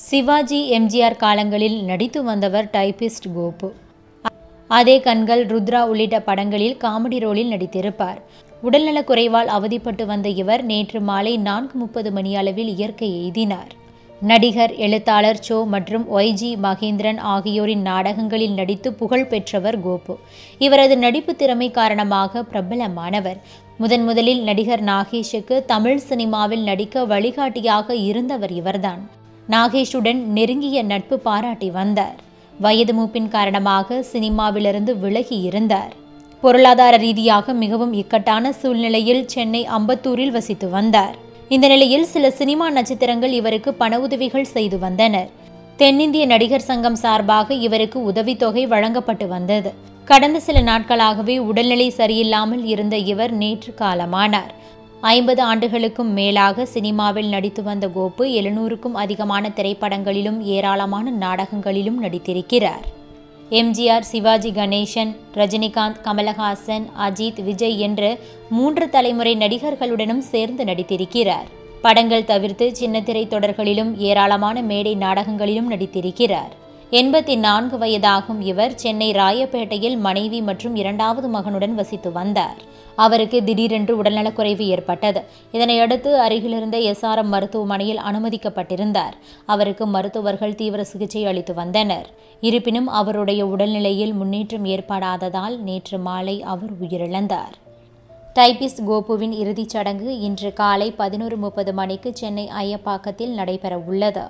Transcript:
சிவாஜி எம்ஜிஆர் காலங்களில் நடித்து வந்தவர் டைபிஸ்ட் கோபு. அதே கண்கள் ருத்ரா உள்ளிட்ட படங்களில் காமெடி ரோலில் நடித்திருப்பார். உடல்நலக் குறைவால் அவதிப்பட்டு வந்த இவர் நேற்று மாலை நான்கு முப்பது மணி அளவில் இயற்கை எய்தினார். நடிகர் எழுத்தாளர் சோ மற்றும் ஒய்ஜி மகேந்திரன் ஆகியோரின் நாடகங்களில் நடித்து புகழ் பெற்றவர் கோபு. இவரது நடிப்பு திறமை காரணமாக பிரபலமானவர். முதன் முதலில் நடிகர் நாகேஷுக்கு தமிழ் சினிமாவில் நடிக்க வழிகாட்டியாக இருந்தவர் இவர்தான். நாகேஷுடன் நெருங்கிய நட்பு பாராட்டி வந்தார். வயது மூப்பின் காரணமாக சினிமாவிலிருந்து விலகி இருந்தார். பொருளாதார ரீதியாக மிகவும் இக்கட்டான சூழ்நிலையில் சென்னை அம்பத்தூரில் வசித்து வந்தார். இந்த நிலையில் சில சினிமா நட்சத்திரங்கள் இவருக்கு பண உதவிகள் செய்து வந்தனர். தென்னிந்திய நடிகர் சங்கம் சார்பாக இவருக்கு உதவித்தொகை வழங்கப்பட்டு வந்தது. கடந்த சில நாட்களாகவே உடல்நிலை சரியில்லாமல் இருந்த இவர் நேற்று காலமானார். ஐம்பது ஆண்டுகளுக்கும் மேலாக சினிமாவில் நடித்து வந்த கோப்பு எழுநூறுக்கும் அதிகமான திரைப்படங்களிலும் ஏராளமான நாடகங்களிலும் நடித்திருக்கிறார். எம்ஜிஆர் சிவாஜி கணேசன் ரஜினிகாந்த் கமலஹாசன் அஜித் விஜய் என்று மூன்று தலைமுறை நடிகர்களுடனும் சேர்ந்து நடித்திருக்கிறார். படங்கள் தவிர்த்து சின்னத்திரை தொடர்களிலும் ஏராளமான மேடை நாடகங்களிலும் நடித்திருக்கிறார். எண்பத்தி நான்கு வயதாகும் இவர் சென்னை ராயப்பேட்டையில் மனைவி மற்றும் இரண்டாவது மகனுடன் வசித்து வந்தார். அவருக்கு திடீரென்று உடல்நலக்குறைவு ஏற்பட்டது. இதனையடுத்து அருகிலிருந்த எஸ்ஆர்எம் மருத்துவமனையில் அனுமதிக்கப்பட்டிருந்தார். அவருக்கு மருத்துவர்கள் தீவிர சிகிச்சை அளித்து வந்தனர். இருப்பினும் அவருடைய உடல்நிலையில் முன்னேற்றம் ஏற்படாததால் நேற்று மாலை அவர் உயிரிழந்தார். டைபிஸ்ட் கோபுவின் இறுதிச் சடங்கு இன்று காலை பதினோரு முப்பது மணிக்கு சென்னை ஐயப்பாக்கத்தில் நடைபெற உள்ளது